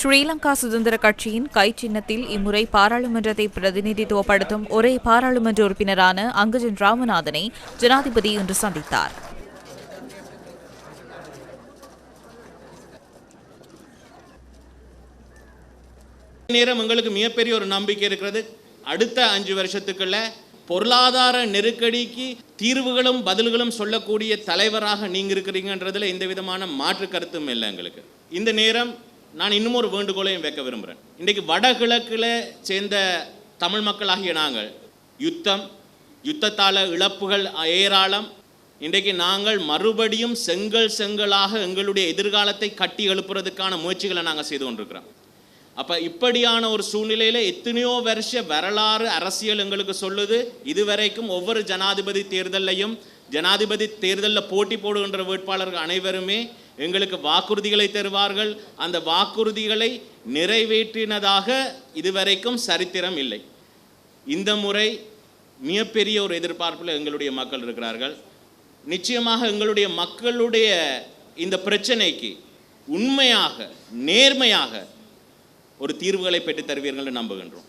ஸ்ரீலங்கா சுதந்திர கட்சியின் கை சின்னத்தில் இம்முறை பாராளுமன்றத்தை பிரதிநிதித்துவப்படுத்தும் ஒரே பாராளுமன்ற உறுப்பினரான அங்கஜன் ராமநாதனை ஜனாதிபதி இன்று சந்தித்தார். நேரம் எங்களுக்கு மிகப்பெரிய ஒரு நம்பிக்கை இருக்கிறது. அடுத்த அஞ்சு வருஷத்துக்குள்ள பொருளாதார நெருக்கடிக்கு தீர்வுகளும் பதில்களும் சொல்லக்கூடிய தலைவராக நீங்க இருக்கிறீங்கன்றதுல எந்த விதமான மாற்று கருத்தும் இல்லை எங்களுக்கு. இந்த நேரம் நான் இன்னும் ஒரு வேண்டுகோளையும் வைக்க விரும்புகிறேன் இன்றைக்கு வடகிழக்கில் சேர்ந்த தமிழ் மக்களாகிய நாங்கள் யுத்தம் யுத்தத்தால் இழப்புகள் ஏராளம். இன்றைக்கு நாங்கள் மறுபடியும் செங்கல் செங்கலாக எங்களுடைய எதிர்காலத்தை கட்டி எழுப்புறதுக்கான முயற்சிகளை நாங்கள் செய்து கொண்டிருக்கிறோம். அப்போ இப்படியான ஒரு சூழ்நிலையில் எத்தனையோ வருஷ வரலாறு அரசியல் எங்களுக்கு சொல்லுது. இதுவரைக்கும் ஒவ்வொரு ஜனாதிபதி தேர்தலையும் ஜனாதிபதி தேர்தலில் போட்டி போடுகின்ற வேட்பாளர்கள் அனைவருமே எங்களுக்கு வாக்குறுதிகளை தருவார்கள். அந்த வாக்குறுதிகளை நிறைவேற்றினதாக இதுவரைக்கும் சரித்திரம் இல்லை. இந்த முறை மிகப்பெரிய ஒரு எதிர்பார்ப்பில் எங்களுடைய மக்கள் இருக்கிறார்கள். நிச்சயமாக எங்களுடைய மக்களுடைய இந்த பிரச்சனைக்கு உண்மையாக நேர்மையாக ஒரு தீர்வுகளை பெற்றுத் தருவீர்கள் என்று நம்புகின்றோம்.